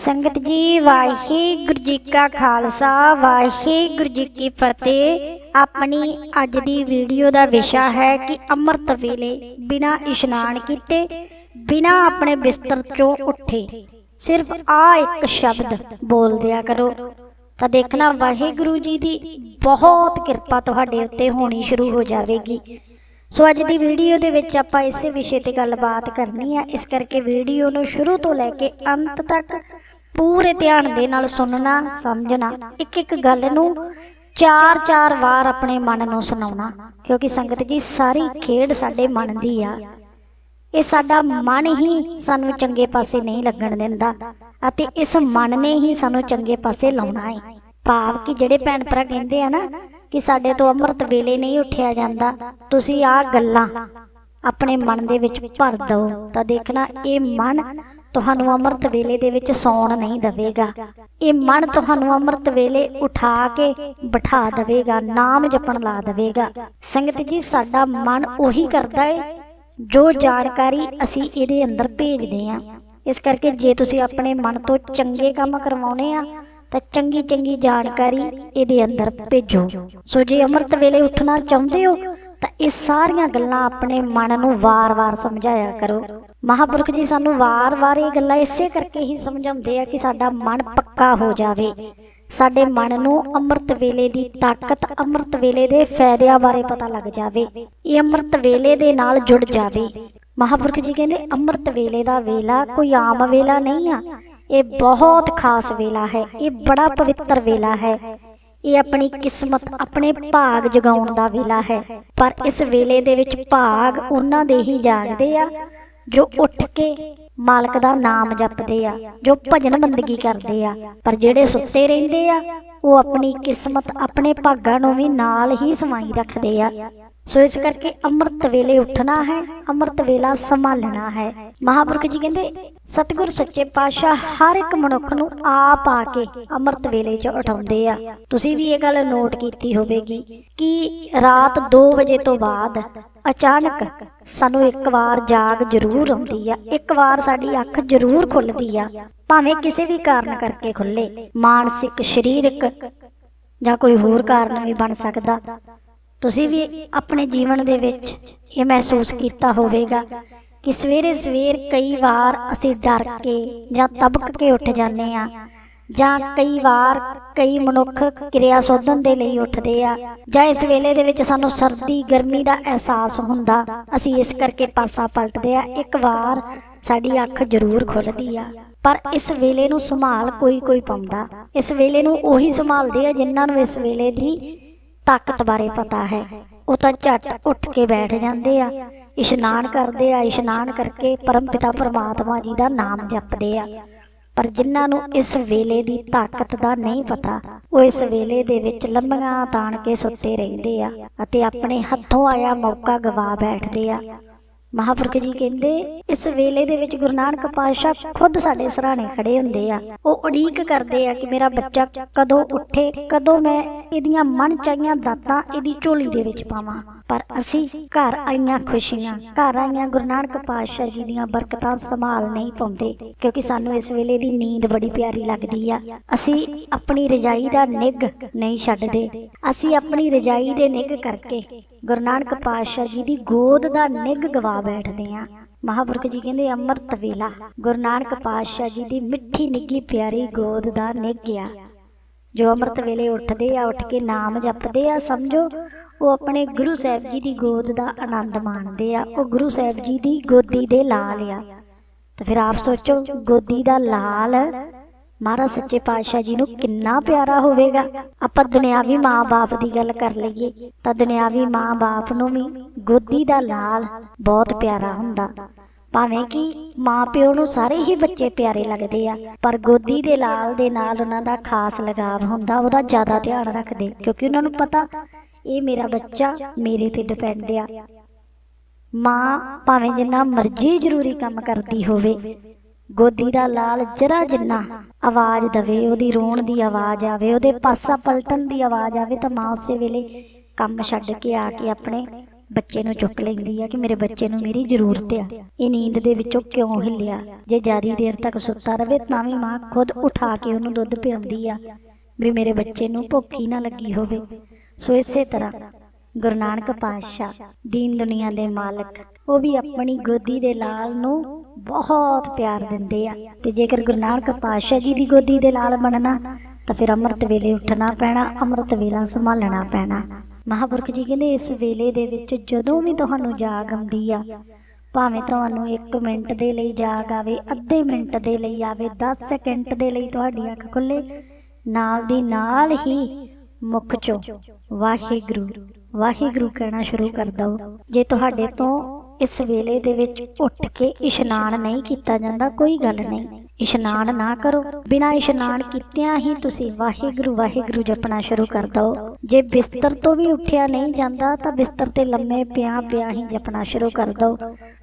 ਸੰਗਤ ਜੀ, ਵਾਹਿਗੁਰੂ ਜੀ ਕਾ ਖਾਲਸਾ, ਵਾਹਿਗੁਰੂ ਜੀ ਕੀ ਫਤਿਹ। ਆਪਣੀ ਅੱਜ ਦੀ ਵੀਡੀਓ ਦਾ ਵਿਸ਼ਾ ਹੈ ਕਿ ਅੰਮ੍ਰਿਤ ਵੇਲੇ ਬਿਨਾ ਇਸ਼ਨਾਨ ਕੀਤੇ, ਬਿਨਾ ਆਪਣੇ ਬਿਸਤਰ ਚੋਂ ਉੱਠੇ, ਸਿਰਫ ਆ ਇੱਕ ਸ਼ਬਦ ਬੋਲ ਦਿਆ ਕਰੋ। ਤਾਂ ਦੇਖਣਾ, ਵਾਹਿਗੁਰੂ ਜੀ ਦੀ ਬਹੁਤ ਕਿਰਪਾ ਤੁਹਾਡੇ ਉੱਤੇ ਹੋਣੀ ਸ਼ੁਰੂ ਹੋ ਜਾਵੇਗੀ। ਸੋ ਅੱਜ ਦੀ ਵੀਡੀਓ ਦੇ ਵਿੱਚ ਆਪਾਂ ਇਸੇ ਵਿਸ਼ੇ ਤੇ ਗੱਲਬਾਤ ਕਰਨੀ ਹੈ ਇਸ ਕਰਕੇ ਵੀਡੀਓ ਨੂੰ ਸ਼ੁਰੂ ਤੋਂ ਲੈ ਕੇ ਅੰਤ ਤੱਕ ਪੂਰੇ ਧਿਆਨ ਦੇ ਨਾਲ ਸੁਣਨਾ, ਸਮਝਣਾ, ਇੱਕ ਇੱਕ ਗੱਲ ਨੂੰ ਚਾਰ ਚਾਰ ਵਾਰ ਆਪਣੇ ਮਨ ਨੂੰ ਸੁਣਾਉਣਾ, ਕਿਉਂਕਿ ਸੰਗਤ ਜੀ, ਸਾਰੀ ਖੇਡ ਸਾਡੇ ਮਨ ਦੀ ਆ। ਇਹ ਸਾਡਾ ਮਨ ਹੀ ਸਾਨੂੰ ਚੰਗੇ ਪਾਸੇ ਨਹੀਂ ਲੱਗਣ ਦਿੰਦਾ ਅਤੇ ਇਸ ਮਨ ਨੇ ਹੀ ਸਾਨੂੰ ਚੰਗੇ ਪਾਸੇ ਲਾਉਣਾ ਹੈ ਭਾਵ ਕਿ ਜਿਹੜੇ ਭੈਣ ਭਰਾ ਕਹਿੰਦੇ ਆ ਨਾ ਕਿ ਸਾਡੇ ਤੋਂ ਅੰਮ੍ਰਿਤ ਵੇਲੇ ਨਹੀਂ ਉੱਠਿਆ ਜਾਂਦਾ, ਤੁਸੀਂ ਆ ਗੱਲਾਂ ਆਪਣੇ ਮਨ ਦੇ ਵਿੱਚ ਭਰ ਦਿਓ ਤਾਂ ਦੇਖਣਾ ਇਹ ਮਨ ਤੁਹਾਨੂੰ ਅੰਮ੍ਰਿਤ ਵੇਲੇ ਦੇ ਵਿੱਚ ਸੌਣ ਨਹੀਂ ਦੇਵੇਗਾ। ਇਹ ਮਨ ਤੁਹਾਨੂੰ ਅੰਮ੍ਰਿਤ ਵੇਲੇ ਉਠਾ ਕੇ ਬਿਠਾ ਦੇਵੇਗਾ, ਨਾਮ ਜਪਣ ਲਾ ਦੇਵੇਗਾ। ਸੰਗਤ ਜੀ, ਸਾਡਾ ਮਨ ਉਹੀ ਕਰਦਾ ਹੈ ਜੋ ਜਾਣਕਾਰੀ ਅਸੀਂ ਇਹਦੇ ਅੰਦਰ ਭੇਜਦੇ ਹਾਂ ਇਸ ਕਰਕੇ ਜੇ ਤੁਸੀਂ ਆਪਣੇ ਮਨ ਤੋਂ ਚੰਗੇ ਕੰਮ ਕਰਵਾਉਣੇ ਆ, ਤਾਂ ਚੰਗੀ ਚੰਗੀ ਜਾਣਕਾਰੀ ਇਹਦੇ ਅੰਦਰ ਭੇਜੋ। ਸੋ ਜੇ ਅੰਮ੍ਰਿਤ ਵੇਲੇ ਉੱਠਣਾ ਚਾਹੁੰਦੇ ਹੋ ਤਾਂ ਇਹ ਸਾਰੀਆਂ ਗੱਲਾਂ ਆਪਣੇ ਮਨ ਨੂੰ ਵਾਰ-ਵਾਰ ਸਮਝਾਇਆ ਕਰੋ। ਮਹਾਪੁਰਖ ਜੀ, ਸਾਨੂੰ ਵਾਰ-ਵਾਰ ਇਹ ਗੱਲਾਂ ਇਸੇ ਕਰਕੇ ਹੀ ਸਮਝਾਉਂਦੇ ਆ ਕਿ ਸਾਡਾ ਮਨ ਪੱਕਾ ਹੋ ਜਾਵੇ। ਸਾਡੇ ਮਨ ਨੂੰ ਅੰਮ੍ਰਿਤ ਵੇਲੇ ਦੀ ਤਾਕਤ, ਅੰਮ੍ਰਿਤ ਵੇਲੇ ਦੇ ਫਾਇਦਿਆਂ ਬਾਰੇ ਪਤਾ ਲੱਗ ਜਾਵੇ। ਇਹ ਅੰਮ੍ਰਿਤ ਵੇਲੇ ਦੇ ਨਾਲ ਜੁੜ ਜਾਵੇ। ਮਹਾਪੁਰਖ ਜੀ ਕਹਿੰਦੇ, ਅੰਮ੍ਰਿਤ ਵੇਲੇ ਦਾ ਵੇਲਾ ਕੋਈ ਆਮ ਵੇਲਾ ਨਹੀਂ ਆ। ਇਹ ਬਹੁਤ ਖਾਸ ਵੇਲਾ ਹੈ। ਇਹ ਬੜਾ ਪਵਿੱਤਰ ਵੇਲਾ ਹੈ। ਇਹ ਆਪਣੀ ਕਿਸਮਤ, ਆਪਣੇ ਭਾਗ ਜਗਾਉਣ ਦਾ ਵੇਲਾ ਹੈ। ਪਰ ਇਸ ਵੇਲੇ ਦੇ ਵਿੱਚ ਭਾਗ ਉਹਨਾਂ ਦੇ ਹੀ ਜਾਗਦੇ ਆ, ਜੋ ਉੱਠ ਕੇ ਮਾਲਕ ਦਾ ਨਾਮ ਜਪਦੇ ਆ, ਜੋ ਭਜਨ ਬੰਦਗੀ ਕਰਦੇ ਆ। ਪਰ ਜਿਹੜੇ ਸੁੱਤੇ ਰਹਿੰਦੇ ਆ, ਉਹ ਆਪਣੀ ਕਿਸਮਤ, ਆਪਣੇ ਭਾਗਾਂ ਨੂੰ ਵੀ ਨਾਲ ਹੀ ਸਮਾਈ ਰੱਖਦੇ ਆ। ਸੋ ਇਸ ਕਰਕੇ ਅੰਮ੍ਰਿਤ ਵੇਲੇ ਉੱਠਣਾ ਹੈ, ਅੰਮ੍ਰਿਤ ਵੇਲਾ ਸੰਭਾਲਣਾ ਹੈ। ਮਹਾਪੁਰਖ ਜੀ ਕਹਿੰਦੇ, ਸਤਿਗੁਰ ਸੱਚੇ ਪਾਤਸ਼ਾਹ ਹਰ ਇੱਕ ਮਨੁੱਖ ਨੂੰ ਆਪ ਆ ਕੇ ਅੰਮ੍ਰਿਤ ਵੇਲੇ 'ਚ ਉਠਾਉਂਦੇ ਆ। ਤੁਸੀਂ ਵੀ ਇਹ ਗੱਲ ਨੋਟ ਕੀਤੀ ਹੋਵੇਗੀ ਕਿ ਰਾਤ 2 ਵਜੇ ਤੋਂ ਬਾਅਦ ਅਚਾਨਕ ਸਾਨੂੰ ਇੱਕ ਵਾਰ ਜਾਗ ਜ਼ਰੂਰ ਆਉਂਦੀ ਆ। ਇੱਕ ਵਾਰ ਸਾਡੀ ਅੱਖ ਜ਼ਰੂਰ ਖੁੱਲਦੀ ਆ, ਭਾਵੇਂ ਕਿਸੇ ਵੀ ਕਾਰਨ ਕਰਕੇ ਖੁੱਲੇ। ਮਾਨਸਿਕ, ਸਰੀਰਕ ਜਾਂ ਕੋਈ ਹੋਰ ਕਾਰਨ ਵੀ ਬਣ ਸਕਦਾ। ਤੁਸੀਂ ਵੀ ਆਪਣੇ ਜੀਵਨ ਦੇ ਵਿੱਚ ਇਹ ਮਹਿਸੂਸ ਕੀਤਾ ਹੋਵੇਗਾ ਕਿ ਸਵੇਰੇ ਸਵੇਰ ਕਈ ਵਾਰ ਅਸੀਂ ਡਰ ਕੇ ਜਾਂ ਤਬਕ ਕੇ ਉੱਠ ਜਾਂਦੇ ਆ ਜਾਂ ਕਈ ਵਾਰ ਕਈ ਮਨੁੱਖ ਕਿਰਿਆ ਸੋਧਣ ਦੇ ਲਈ ਉੱਠਦੇ ਆ ਜਾਂ ਇਸ ਵੇਲੇ ਦੇ ਵਿੱਚ ਸਾਨੂੰ ਸਰਦੀ, ਗਰਮੀ ਦਾ ਅਹਿਸਾਸ ਹੁੰਦਾ, ਅਸੀਂ ਇਸ ਕਰਕੇ ਪਾਸਾ ਪਲਟਦੇ ਆ ਇੱਕ ਵਾਰ ਸਾਡੀ ਅੱਖ ਜ਼ਰੂਰ ਖੁੱਲਦੀ ਆ, ਪਰ ਇਸ ਵੇਲੇ ਨੂੰ ਸੰਭਾਲ ਕੋਈ ਕੋਈ ਪਾਉਂਦਾ। ਇਸ ਵੇਲੇ ਨੂੰ ਉਹੀ ਸੰਭਾਲਦੇ ਆ ਜਿਨ੍ਹਾਂ ਨੂੰ ਇਸ ਵੇਲੇ ਦੀ ਤਾਕਤ ਬਾਰੇ ਪਤਾ ਹੈ। ਉਹ ਤਾਂ ਝਟ ਉੱਠ ਕੇ ਬੈਠ ਜਾਂਦੇ ਆ, ਇਸ਼ਨਾਨ ਕਰਦੇ ਆ, ਇਸ਼ਨਾਨ ਕਰਕੇ ਪਰਮ ਪਿਤਾ ਪਰਮਾਤਮਾ ਜੀ ਦਾ ਨਾਮ ਜਪਦੇ ਆ। ਪਰ ਜਿਨ੍ਹਾਂ ਨੂੰ ਇਸ ਵੇਲੇ ਦੀ ਤਾਕਤ ਦਾ ਨਹੀਂ ਪਤਾ, ਉਹ ਇਸ ਵੇਲੇ ਦੇ ਵਿੱਚ ਲੰਮੀਆਂ ਤਾਣ ਕੇ ਸੁੱਤੇ ਰਹਿੰਦੇ ਆ ਅਤੇ ਆਪਣੇ ਹੱਥੋਂ ਆਇਆ ਮੌਕਾ ਗਵਾ ਬੈਠਦੇ ਆ। ਮਹਾਪੁਰਖ ਜੀ ਕਹਿੰਦੇ, ਇਸ ਵੇਲੇ ਦੇ ਵਿੱਚ ਗੁਰੂ ਨਾਨਕ ਪਾਤਸ਼ਾਹ ਖੁਦ ਸਾਡੇ ਸਰਾਣੇ ਖੜੇ ਹੁੰਦੇ ਆ। ਉਹ ਉਡੀਕ ਕਰਦੇ ਆ ਕਿ ਮੇਰਾ ਬੱਚਾ ਕਦੋਂ ਉੱਠੇ, ਕਦੋਂ ਮੈਂ ਇਹਦੀਆਂ ਮਨ ਚਾਹੀਆਂ ਦਾਤਾਂ ਇਹਦੀ ਝੋਲੀ ਦੇ ਵਿੱਚ ਪਾਵਾਂ। ਪਰ ਅਸੀਂ ਘਰ ਆਈਆਂ ਖੁਸ਼ੀਆਂ, ਘਰ ਆਈਆਂ ਗੁਰੂ ਨਾਨਕ ਪਾਤਸ਼ਾਹ ਜੀ ਦੀਆਂ ਬਰਕਤਾਂ ਸੰਭਾਲ ਨਹੀਂ ਪਾਉਂਦੇ, ਕਿਉਂਕਿ ਸਾਨੂੰ ਇਸ ਵੇਲੇ ਦੀ ਨੀਂਦ ਬੜੀ ਪਿਆਰੀ ਲੱਗਦੀ ਆ। ਅਸੀਂ ਆਪਣੀ ਰਜਾਈ ਦਾ ਨਿੱਘ ਨਹੀਂ ਛੱਡਦੇ। ਅਸੀਂ ਆਪਣੀ ਰਜਾਈ ਦੇ ਨਿੱਘ ਕਰਕੇ ਗੁਰੂ ਨਾਨਕ ਪਾਤਸ਼ਾਹ ਜੀ ਦੀ ਗੋਦ ਦਾ ਨਿੱਘ ਗਵਾ ਬੈਠਦੇ ਆ ਮਹਾਪੁਰਖ ਜੀ ਕਹਿੰਦੇ, ਅੰਮ੍ਰਿਤ ਵੇਲਾ। ਗੁਰੂ ਨਾਨਕ ਪਾਤਸ਼ਾਹ ਜੀ ਦੀ ਮਿੱਠੀ ਨਿੱਗੀ ਪਿਆਰੀ ਗੋਦ ਦਾ ਨਿੱਘ ਆ। ਜੋ ਅੰਮ੍ਰਿਤ ਵੇਲੇ ਉੱਠਦੇ ਆ, ਉੱਠ ਕੇ ਨਾਮ ਜਪਦੇ ਆ, ਸਮਝੋ ਉਹ ਆਪਣੇ ਗੁਰੂ ਸਾਹਿਬ ਜੀ ਦੀ ਗੋਦ ਦਾ ਆਨੰਦ ਮਾਣਦੇ ਆ। ਉਹ ਗੁਰੂ ਸਾਹਿਬ ਜੀ ਦੀ ਗੋਦੀ ਦੇ ਲਾਲ ਆ। ਤਾਂ ਫਿਰ ਆਪ ਸੋਚੋ, ਗੋਦੀ ਦਾ ਲਾਲ ਮਹਾਰਾਜ ਸੱਚੇ ਪਾਤਸ਼ਾਹ ਜੀ ਨੂੰ ਕਿੰਨਾ ਪਿਆਰਾ ਹੋਵੇਗਾ। ਆਪਾਂ ਦੁਨਿਆਵੀ ਮਾਂ-ਬਾਪ ਦੀ ਗੱਲ ਕਰ ਲਈਏ, ਤਾਂ ਦੁਨਿਆਵੀ ਮਾਂ-ਬਾਪ ਨੂੰ ਵੀ ਗੋਦੀ ਦਾ ਲਾਲ ਬਹੁਤ ਪਿਆਰਾ ਹੁੰਦਾ। ਭਾਵੇਂ ਕਿ ਮਾਂ-ਪਿਓ ਨੂੰ ਸਾਰੇ ਹੀ ਬੱਚੇ ਪਿਆਰੇ ਲੱਗਦੇ ਆ, ਪਰ ਗੋਦੀ ਦੇ ਲਾਲ ਦੇ ਨਾਲ ਉਹਨਾਂ ਦਾ ਖਾਸ ਲਗਾਵ ਹੁੰਦਾ, ਉਹਦਾ ਜ਼ਿਆਦਾ ਧਿਆਨ ਰੱਖਦੇ, ਕਿਉਂਕਿ ਉਹਨਾਂ ਨੂੰ ਪਤਾ ਇਹ ਮੇਰਾ ਬੱਚਾ ਮੇਰੇ ਤੇ ਡਿਪੈਂਡ ਆ। ਮਾਂ ਭਾਵੇਂ ਜਿੰਨਾ ਮਰਜ਼ੀ ਜ਼ਰੂਰੀ ਕੰਮ ਕਰਦੀ ਹੋਵੇ, ਗੋਦੀ ਦਾ ਲਾਲ ਜਰਾ ਜਿੰਨਾ ਆਵਾਜ਼ ਦਵੇ, ਉਹਦੀ ਰੋਣ ਦੀ ਆਵਾਜ਼ ਆਵੇ, ਉਹਦੇ ਪਾਸਾ ਪਲਟਣ ਦੀ ਆਵਾਜ਼ ਆਵੇ ਤਾਂ ਮਾਂ ਉਸੇ ਵੇਲੇ ਕੰਮ ਛੱਡ ਕੇ ਆ ਕੇ ਆਪਣੇ ਬੱਚੇ ਨੂੰ ਚੁੱਕ ਲੈਂਦੀ ਆ ਕਿ ਮੇਰੇ ਬੱਚੇ ਨੂੰ ਮੇਰੀ ਜ਼ਰੂਰਤ ਆ। ਇਹ ਨੀਂਦ ਦੇ ਵਿੱਚੋਂ ਕਿਉਂ ਹਿੱਲਿਆ? ਜੇ ਜਿਆਦੀ ਦੇਰ ਤੱਕ ਸੁੱਤਾ ਰਵੇ ਤਾਂ ਵੀ ਮਾਂ ਖੁਦ ਉਠਾ ਕੇ ਉਹਨੂੰ ਦੁੱਧ ਪਿਆਉਂਦੀ ਆ ਵੀ ਮੇਰੇ ਬੱਚੇ ਨੂੰ ਭੁੱਖ ਹੀ ਨਾ ਲੱਗੀ ਹੋਵੇ। ਸੋ ਇਸੇ ਤਰ੍ਹਾਂ ਗੁਰੂ ਨਾਨਕ ਪਾਤਸ਼ਾਹ, ਦੀਨ ਦੁਨੀਆ ਦੇ ਮਾਲਕ, ਉਹ ਵੀ ਆਪਣੀ ਗੋਦੀ ਦੇ ਲਾਲ ਨੂੰ ਬਹੁਤ ਪਿਆਰ ਦਿੰਦੇ ਆ। ਤੇ ਜੇਕਰ ਗੁਰੂ ਨਾਨਕ ਪਾਤਸ਼ਾਹ ਜੀ ਦੀ ਗੋਦੀ ਦੇ ਲਾਲ ਬਣਨਾ, ਤਾਂ ਫਿਰ ਅੰਮ੍ਰਿਤ ਵੇਲੇ ਉੱਠਣਾ ਪੈਣਾ, ਅੰਮ੍ਰਿਤ ਵੇਲਾ ਸੰਭਾਲਣਾ ਪੈਣਾ। ਮਹਾਪੁਰਖ ਜੀ ਕਹਿੰਦੇ, ਇਸ ਵੇਲੇ ਦੇ ਵਿੱਚ ਜਦੋਂ ਵੀ ਤੁਹਾਨੂੰ ਜਾਗ ਆਉਂਦੀ ਆ, ਭਾਵੇਂ ਤੁਹਾਨੂੰ 1 ਮਿੰਟ ਦੇ ਲਈ ਜਾਗ ਆਵੇ, ਅੱਧੇ ਮਿੰਟ ਦੇ ਲਈ ਆਵੇ 10 ਸੈਕਿੰਡ ਦੇ ਲਈ ਤੁਹਾਡੀ ਅੱਖ ਖੁੱਲੇ, ਨਾਲ ਦੀ ਨਾਲ ਹੀ ਮੁਖ ਚੋਂ ਵਾਹਿਗੁਰੂ ਵਾਹਿਗੁਰੂ ਕਹਿਣਾ ਸ਼ੁਰੂ ਕਰ ਦਓ ਜੇ ਤੁਹਾਡੇ ਤੋਂ ਇਸ ਵੇਲੇ ਦੇ ਵਿੱਚ ਉੱਠ ਕੇ ਇਸ਼ਨਾਨ ਨਹੀਂ ਕੀਤਾ ਜਾਂਦਾ, ਕੋਈ ਗੱਲ ਨਹੀਂ। ਇਸ਼ਨਾਨ ਨਾ ਕਰੋ। ਬਿਨਾਂ ਇਸ਼ਨਾਨ ਕੀਤਿਆਂ ਹੀ ਤੁਸੀਂ ਵਾਹਿਗੁਰੂ ਵਾਹਿਗੁਰੂ ਜਪਣਾ ਸ਼ੁਰੂ ਕਰ ਦਿਓ ਜੇ ਬਿਸਤਰ ਤੋਂ ਵੀ ਉੱਠਿਆ ਨਹੀਂ ਜਾਂਦਾ, ਤਾਂ ਬਿਸਤਰ ਤੇ ਲੰਮੇ ਪਿਆ ਪਿਆ ਹੀ ਜਪਣਾ ਸ਼ੁਰੂ ਕਰ ਦਿਓ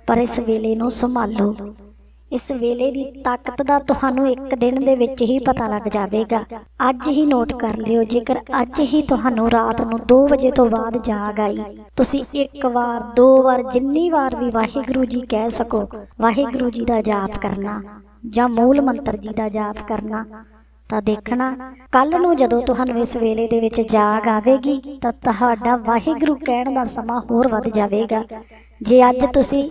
ਪਰ ਇਸ ਵੇਲੇ ਨੂੰ ਸੰਭਾਲੋ। ਇਸ ਵੇਲੇ ਦੀ ਤਾਕਤ ਦਾ ਤੁਹਾਨੂੰ ਇੱਕ ਦਿਨ ਦੇ ਵਿੱਚ ਹੀ ਪਤਾ ਲੱਗ ਜਾਵੇਗਾ। ਅੱਜ ਹੀ ਨੋਟ ਕਰ ਲਿਓ, ਜੇਕਰ ਅੱਜ ਹੀ ਤੁਹਾਨੂੰ ਰਾਤ ਨੂੰ 2 ਵਜੇ ਤੋਂ ਬਾਅਦ ਜਾਗ ਆਈ, ਤੁਸੀਂ ਇੱਕ ਵਾਰ, ਦੋ ਵਾਰ, ਜਿੰਨੀ ਵਾਰ ਵੀ ਵਾਹਿਗੁਰੂ ਜੀ ਕਹਿ ਸਕੋ, ਵਾਹਿਗੁਰੂ ਜੀ ਦਾ ਜਾਪ ਕਰਨਾ ਜਾਂ ਮੂਲ ਮੰਤਰ ਜੀ ਦਾ ਜਾਪ ਕਰਨਾ ਤਾਂ ਦੇਖਣਾ ਕੱਲ ਨੂੰ ਜਦੋਂ ਤੁਹਾਨੂੰ ਇਸ ਵੇਲੇ ਦੇ ਵਿੱਚ ਜਾਗ ਆਵੇਗੀ, ਤਾਂ ਤੁਹਾਡਾ ਵਾਹਿਗੁਰੂ ਕਹਿਣ ਦਾ ਸਮਾਂ ਹੋਰ ਵੱਧ ਜਾਵੇਗਾ। ਜੇ ਅੱਜ ਤੁਸੀਂ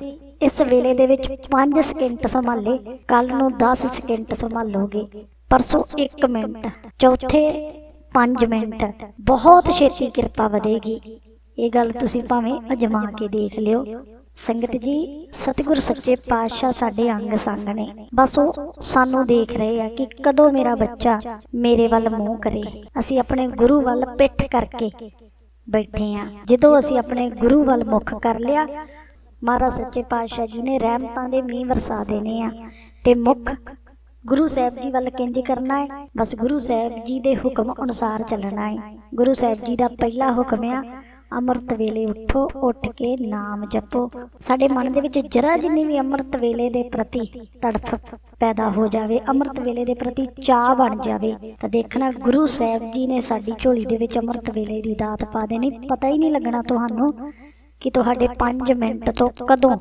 ਇਸ ਵੇਲੇ ਦੇ ਵਿੱਚ 5 ਸਕਿੰਟ ਸੰਭਾਲੇ ਕੱਲ ਨੂੰ 10 ਸਕਿੰਟ ਸੰਭਾਲੋਗੇ ਪਰਸੋਂ 1 ਮਿੰਟ, ਚੌਥੇ 5 ਮਿੰਟ। ਬਹੁਤ ਛੇਤੀ ਕਿਰਪਾ ਵਧੇਗੀ। ਇਹ ਗੱਲ ਤੁਸੀਂ ਭਾਵੇਂ ਅਜਮਾ ਕੇ ਦੇਖ ਲਿਓ। ਸੰਗਤ ਜੀ, ਸਤਿਗੁਰ ਸੱਚੇ ਪਾਤਸ਼ਾਹ ਸਾਡੇ ਅੰਗ ਸੰਗ ਨੇ ਬਸ ਉਹ ਸਾਨੂੰ ਦੇਖ ਰਹੇ ਆ ਕਿ ਕਦੋਂ ਮੇਰਾ ਬੱਚਾ ਮੇਰੇ ਵੱਲ ਮੂੰਹ ਕਰੇ। ਅਸੀਂ ਆਪਣੇ ਗੁਰੂ ਵੱਲ ਪਿੱਠ ਕਰਕੇ ਬੈਠੇ ਆ। ਜਦੋਂ ਅਸੀਂ ਆਪਣੇ ਗੁਰੂ ਵੱਲ ਮੁਖ ਕਰ ਲਿਆ, ਮਹਾਰਾਜ ਸੱਚੇ ਪਾਤਸ਼ਾਹ ਜੀ ਨੇ ਰਹਿਮਤਾਂ ਦੇ ਮੀਂਹ ਵਰਸਾ ਦੇਣੇ ਆ। ਤੇ ਮੁਖ ਗੁਰੂ ਸਾਹਿਬ ਜੀ ਵੱਲ ਕਿੰਜ ਕਰਨਾ ਹੈ। ਬਸ ਗੁਰੂ ਸਾਹਿਬ ਜੀ ਦੇ ਹੁਕਮ ਅਨੁਸਾਰ ਚੱਲਣਾ ਹੈ। ਗੁਰੂ ਸਾਹਿਬ ਜੀ ਦਾ ਪਹਿਲਾ ਹੁਕਮ ਆ ਅੰਮ੍ਰਿਤ ਵੇਲੇ ਉਠੋ, ਉੱਠ ਕੇ ਨਾਮ ਜਪੋ। ਸਾਡੇ ਮਨ ਦੇ ਵਿੱਚ ਜਰਾ ਜਿੰਨੀ ਵੀ ਅੰਮ੍ਰਿਤ ਵੇਲੇ ਦੇ ਪ੍ਰਤੀ ਤੜਫ ਪੈਦਾ ਹੋ ਜਾਵੇ, ਅੰਮ੍ਰਿਤ ਵੇਲੇ ਦੇ ਪ੍ਰਤੀ ਚਾਹ ਬਣ ਜਾਵੇ, ਤਾਂ ਦੇਖਣਾ ਗੁਰੂ ਸਾਹਿਬ ਜੀ ਨੇ ਸਾਡੀ ਝੋਲੀ ਦੇ ਵਿੱਚ ਅੰਮ੍ਰਿਤ ਵੇਲੇ ਦੀ ਦਾਤ ਪਾ ਦੇਣੀ। ਪਤਾ ਹੀ ਨਹੀਂ ਲੱਗਣਾ ਤੁਹਾਨੂੰ ਕਿ ਤੁਹਾਡੇ 5 ਮਿੰਟ ਤੋਂ ਕਦੋਂ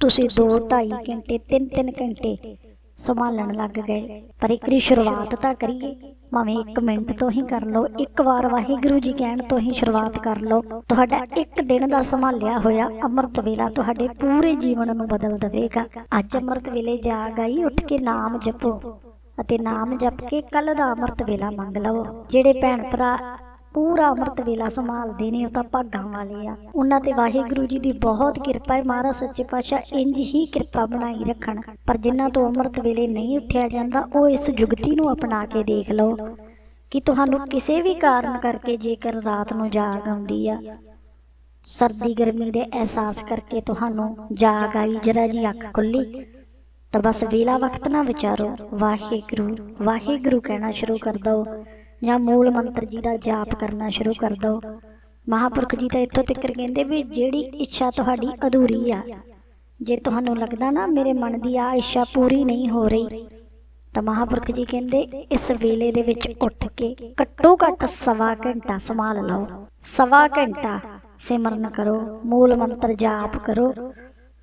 ਤੁਸੀਂ 2 2.5 ਘੰਟੇ 3-3 ਘੰਟੇ ਸੰਭਾਲਣ ਲੱਗ ਗਏ। ਪਰ ਇੱਕ ਦੀ ਸ਼ੁਰੂਆਤ ਤਾਂ ਕਰੀਏ। ਭਾਵੇਂ 1 ਮਿੰਟ ਤੋਂ ਹੀ ਕਰ ਲਓ, ਇੱਕ ਵਾਰ ਵਾਹਿਗੁਰੂ ਜੀ ਕਹਿਣ ਤੋਂ ਹੀ ਸ਼ੁਰੂਆਤ ਕਰ ਲਓ। ਤੁਹਾਡਾ ਇੱਕ ਦਿਨ ਦਾ ਸੰਭਾਲਿਆ ਹੋਇਆ ਅੰਮ੍ਰਿਤ ਵੇਲਾ ਤੁਹਾਡੇ ਪੂਰੇ ਜੀਵਨ ਨੂੰ ਬਦਲ ਦੇਵੇਗਾ। ਅੱਜ ਅੰਮ੍ਰਿਤ ਵੇਲੇ ਜਾਗ ਆਈ, ਉੱਠ ਕੇ ਨਾਮ ਜਪੋ ਅਤੇ ਨਾਮ ਜਪ ਕੇ ਕੱਲ ਦਾ ਅੰਮ੍ਰਿਤ ਵੇਲਾ ਮੰਗ ਲਵੋ। ਜਿਹੜੇ ਭੈਣ ਭਰਾ ਪੂਰਾ ਅੰਮ੍ਰਿਤ ਵੇਲਾ ਸੰਭਾਲਦੇ ਨੇ ਉਹ ਤਾਂ ਭਾਗਾਂ ਵਾਲੇ ਆ। ਉਹਨਾਂ ਤੇ ਵਾਹਿਗੁਰੂ ਜੀ ਦੀ ਬਹੁਤ ਕਿਰਪਾ ਹੈ, ਮਹਾਰਾਜ ਸੱਚੇ ਪਾਤਸ਼ਾਹ ਇੰਜ ਹੀ ਕਿਰਪਾ ਬਣਾਈ ਰੱਖਣ। ਪਰ ਜਿਨ੍ਹਾਂ ਤੋਂ ਅੰਮ੍ਰਿਤ ਵੇਲੇ ਨਹੀਂ ਉੱਠਿਆ ਜਾਂਦਾ, ਉਹ ਇਸ ਜੁਗਤੀ ਨੂੰ ਅਪਣਾ ਕੇ ਦੇਖ ਲਓ ਕਿ ਤੁਹਾਨੂੰ ਕਿਸੇ ਵੀ ਕਾਰਨ ਕਰਕੇ ਜੇਕਰ ਰਾਤ ਨੂੰ ਜਾਗ ਆਉਂਦੀ ਆ, ਸਰਦੀ ਗਰਮੀ ਦੇ ਅਹਿਸਾਸ ਕਰਕੇ ਤੁਹਾਨੂੰ ਜਾਗ ਆਈ, ਜਰਾ ਜੀ ਅੱਖ ਖੁੱਲੀ, ਤਾਂ ਬਸ ਵੇਲਾ ਵਕਤ ਨਾ ਵਿਚਾਰੋ। ਵਾਹਿਗੁਰੂ ਵਾਹਿਗੁਰੂ ਕਹਿਣਾ ਸ਼ੁਰੂ ਕਰ ਦਿਓ। ਜਾਂ ਮੂਲ ਮੰਤਰ ਜੀ ਦਾ ਜਾਪ ਕਰਨਾ ਸ਼ੁਰੂ ਕਰ ਦਿਓ ਮਹਾਪੁਰਖ ਜੀ ਤਾਂ ਇੱਥੋਂ ਤੱਕ ਕਹਿੰਦੇ ਵੀ ਜਿਹੜੀ ਇੱਛਾ ਤੁਹਾਡੀ ਅਧੂਰੀ ਆ। ਜੇ ਤੁਹਾਨੂੰ ਲੱਗਦਾ ਨਾ ਮੇਰੇ ਮਨ ਦੀ ਆ ਇੱਛਾ ਪੂਰੀ ਨਹੀਂ ਹੋ ਰਹੀ, ਤਾਂ ਮਹਾਪੁਰਖ ਜੀ ਕਹਿੰਦੇ, ਇਸ ਵੇਲੇ ਦੇ ਵਿੱਚ ਉੱਠ ਕੇ ਘੱਟੋ ਘੱਟ ਸਵਾ ਘੰਟਾ ਸੰਭਾਲ ਲਓ। ਸਵਾ ਘੰਟਾ ਸਿਮਰਨ ਕਰੋ, ਮੂਲ ਮੰਤਰ ਜਾਪ ਕਰੋ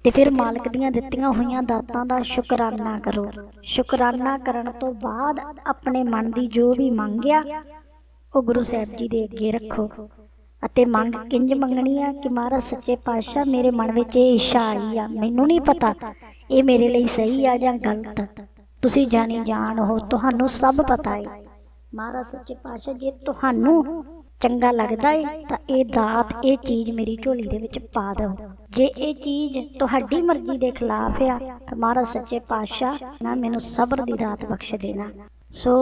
ਤੇ ਫਿਰ ਮਾਲਕ ਦੀਆਂ ਦਿੱਤੀਆਂ ਹੋਈਆਂ ਦਾਤਾਂ ਦਾ ਸ਼ੁਕਰਾਨਾ ਕਰੋ। ਸ਼ੁਕਰਾਨਾ ਕਰਨ ਤੋਂ ਬਾਅਦ ਆਪਣੇ ਮਨ ਦੀ ਜੋ ਵੀ ਮੰਗਿਆ ਉਹ ਗੁਰੂ ਸਾਹਿਬ ਜੀ ਦੇ ਅੱਗੇ ਰੱਖੋ। ਅਤੇ ਮੰਗ ਕਿੰਜ ਮੰਗਣੀ ਆ ਕਿ ਮਹਾਰਾਜ ਸੱਚੇ ਪਾਤਸ਼ਾਹ ਮੇਰੇ ਮਨ ਵਿੱਚ ਇਹ ਇੱਛਾ ਆਈ ਆ, ਮੈਨੂੰ ਨਹੀਂ ਪਤਾ ਇਹ ਮੇਰੇ ਲਈ ਸਹੀ ਆ ਜਾਂ ਗਲਤ। ਤੁਸੀਂ ਜਾਣੀ ਜਾਣ ਹੋ, ਤੁਹਾਨੂੰ ਸਭ ਪਤਾ ਹੈ ਮਹਾਰਾਜ ਸੱਚੇ ਪਾਤਸ਼ਾਹ ਜੇ ਤੁਹਾਨੂੰ ਚੰਗਾ ਲੱਗਦਾ ਏ ਤਾਂ ਇਹ ਦਾਤ ਇਹ ਚੀਜ਼ ਮੇਰੀ ਝੋਲੀ ਦੇ ਵਿੱਚ ਪਾ ਦਿਓ। ਜੇ ਇਹ ਚੀਜ਼ ਤੁਹਾਡੀ ਮਰਜ਼ੀ ਦੇ ਖਿਲਾਫ ਆ ਤਾਂ ਮਹਾਰਾਜ ਸੱਚੇ ਪਾਤਸ਼ਾਹ ਨਾ ਮੈਨੂੰ ਸਬਰ ਦੀ ਦਾਤ ਬਖਸ਼ ਦੇਣਾ। ਸੋ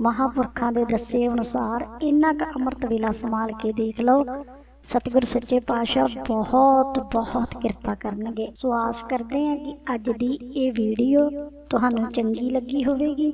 ਮਹਾਪੁਰਖਾਂ ਦੇ ਦੱਸੇ ਅਨੁਸਾਰ ਇੰਨਾ ਕੁ ਅੰਮ੍ਰਿਤ ਵੇਲਾ ਸੰਭਾਲ ਕੇ ਦੇਖ ਲਓ। ਸਤਿਗੁਰ ਸੱਚੇ ਪਾਤਸ਼ਾਹ ਬਹੁਤ ਬਹੁਤ ਕਿਰਪਾ ਕਰਨਗੇ। ਸੋ ਆਸ ਕਰਦੇ ਹਾਂ ਕਿ ਅੱਜ ਦੀ ਇਹ ਵੀਡੀਓ ਤੁਹਾਨੂੰ ਚੰਗੀ ਲੱਗੀ ਹੋਵੇਗੀ।